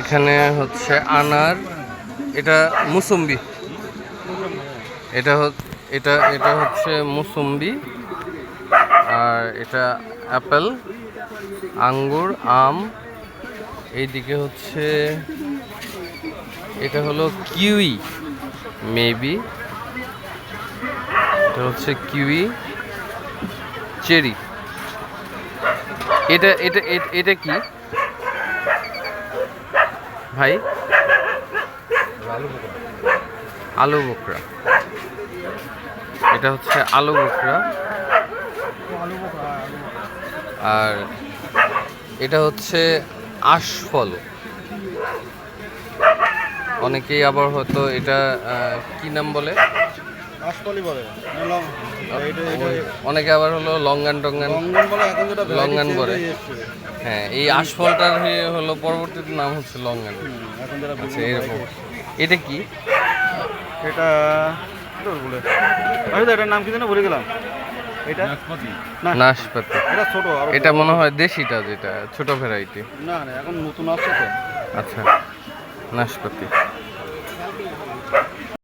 এখানে হচ্ছে আনার, এটা মুসম্বি। এটা এটা এটা হচ্ছে মুসম্বি, আর এটা অ্যাপেল, আঙ্গুর, আম। এইদিকে হচ্ছে, এটা হলো কিউই, মেবি। এটা হচ্ছে কিউই, চেরি। এটা এটা এটা কি? ভাই? আলু বোকরা। এটা হচ্ছে আলু বোকরা। আর এটা হচ্ছে আশফল। অনেকেই আবার হয়তো এটা কি নাম বলে? আশপালি বলে। এটা অনেকে আবার হলো লঙ্গান টঙ্গান লঙ্ঘন বলে হয়ে এই আশফলটার হলো পরবর্তীতে নাম হচ্ছে লঙ্গান। আচ্ছা এরকম। এটা কি? এটা কি আমি তো এটার নাম কি যেন ভুলে গেলাম। এটা না। নাশপাতি। এটা ছোট আর এটা মনে হয় দেশিটা যেটা ছোট ভ্যারাইটি। না না এখন নতুন আসছে আচ্ছা নাশপাতি।